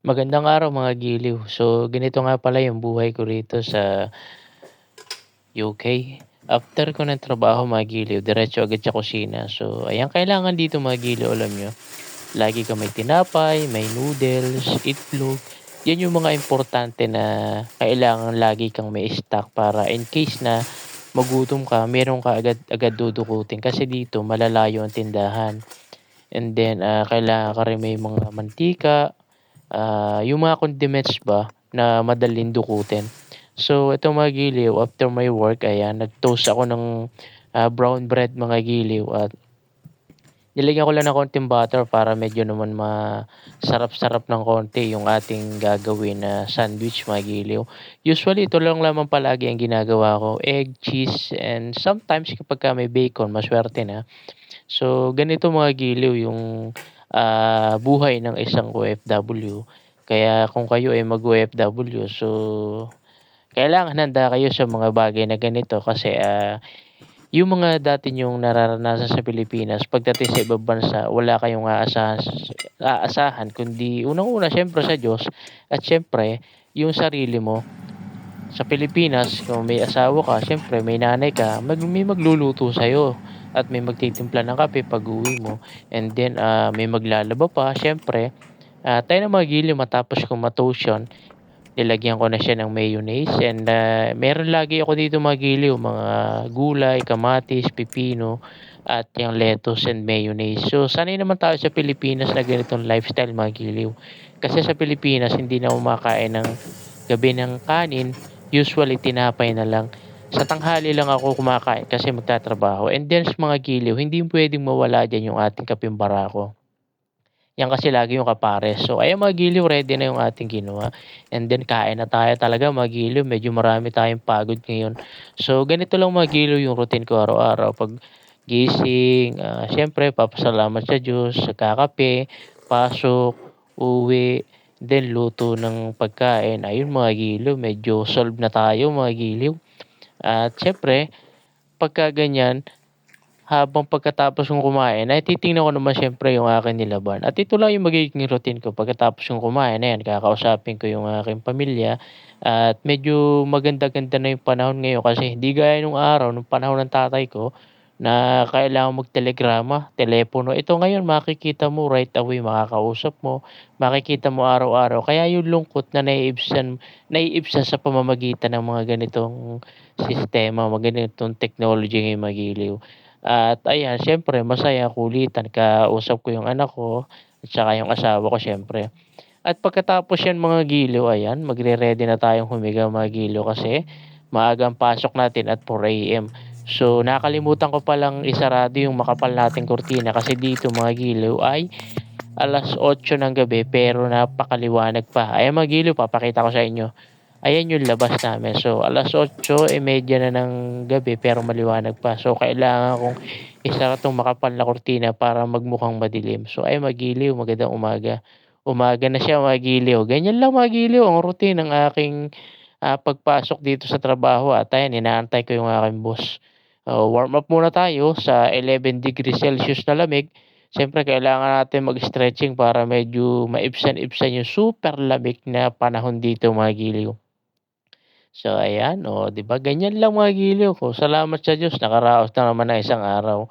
Magandang araw mga giliw. So, ganito nga pala yung buhay ko rito sa UK. After ko ng trabaho mga giliw, diretso agad sa kusina. So, ayan kailangan dito mga giliw, alam nyo. Lagi ka may tinapay, may noodles, itlog. Yan yung mga importante na kailangan lagi kang may stock para in case na magutom ka, meron ka agad, agad dudukutin. Kasi dito, malalayo ang tindahan. And then, ah, kailangan ka rin may mga mantika, ah, yung mga condiments ba na madaling dukutin. So, ito mga giliw, after my work, ayan, nag-toast ako ng ah, brown bread mga giliw at nilagyan ko lang ng konting butter para medyo naman masarap-sarap ng konti yung ating gagawin na sandwich mga giliw. Usually, ito lang naman palagi ang ginagawa ko. Egg, cheese, and sometimes kapag ka may bacon, maswerte na. So, ganito mga giliw yung ah, buhay ng isang OFW. Kaya kung kayo ay mag-OFW, so kailangan handa kayo sa mga bagay na ganito kasi ah, yung mga dati nyong nararanasan sa Pilipinas, pagdating sa ibang bansa, wala kayong aasahan, aasahan kundi unang-una syempre sa Diyos at syempre yung sarili mo. Sa Pilipinas, kung may asawa ka, syempre may nanay ka, mag, may magluluto sa'yo at may magtitimpla ng kape pag uwi mo. And then, ah, may maglalaba pa, syempre. Ah, tayo na magili matapos kong matoast yun, nilagyan ko na siya ng mayonnaise and ah, meron lagi ako dito mga giliw, mga gulay, kamatis, pipino at yung lettuce and mayonnaise. So, sanay naman tayo sa Pilipinas na ganitong lifestyle mga giliw. Kasi sa Pilipinas, hindi na umakain ng gabi ng kanin, usually tinapay na lang. Sa tanghali lang ako kumakain kasi magtatrabaho. And then sa mga giliw, hindi pwedeng mawala dyan yung ating kaping barako. Yan kasi lagi yung kapares. So, ayan mga giliw, ready na yung ating ginawa. And then, kain na tayo talaga mga giliw. Medyo marami tayong pagod ngayon. So, ganito lang mga giliw yung routine ko araw-araw. Pag gising, uh, syempre, papasalamat sa Diyos, sa kakape, pasok, uwi, then luto ng pagkain. Ayun mga giliw, medyo solve na tayo mga giliw. At syempre, pagka ganyan, habang pagkatapos kong kumain ay titingnan ko naman siyempre yung aking nilaban. At ito lang yung magiging routine ko pagkatapos kong kumain. Ayan, kakausapin ko yung aking pamilya. At medyo maganda-ganda na yung panahon ngayon kasi hindi gaya nung araw, nung panahon ng tatay ko na kailangan magtelegrama, telepono. Ito ngayon makikita mo right away, makakausap mo, makikita mo araw-araw. Kaya yung lungkot na naiibsan, naiibsan sa pamamagitan ng mga ganitong sistema, mga ganitong technology ngayong magiliw. At ayan, siyempre masaya, kulitan, kausap ko yung anak ko at saka yung asawa ko siyempre. At pagkatapos yan mga giliw, ayan, magre-ready na tayong humiga mga giliw kasi maagang pasok natin at 4 AM. So, nakalimutan ko palang isarado yung makapal nating kurtina kasi dito mga giliw ay alas 8 ng gabi pero napakaliwanag pa. Ayan mga giliw, papakita ko sa inyo. Ayan yung labas namin. So, alas 8, eh, medya na ng gabi pero maliwanag pa. So, kailangan kong isara itong makapal na kurtina para magmukhang madilim. So, ay magiliw, magandang umaga. Umaga na siya magiliw. Ganyan lang magiliw ang routine ng aking uh, pagpasok dito sa trabaho. At ayan, inaantay ko yung aking boss. Uh, warm up muna tayo sa 11 degrees Celsius na lamig. Siyempre, kailangan natin mag-stretching para medyo maibsan-ibsan yung super lamig na panahon dito mga giliw. So ayan, oh, 'di ba ganyan lang mga giliw ko. Salamat sa Diyos nakaraos na naman ng isang araw.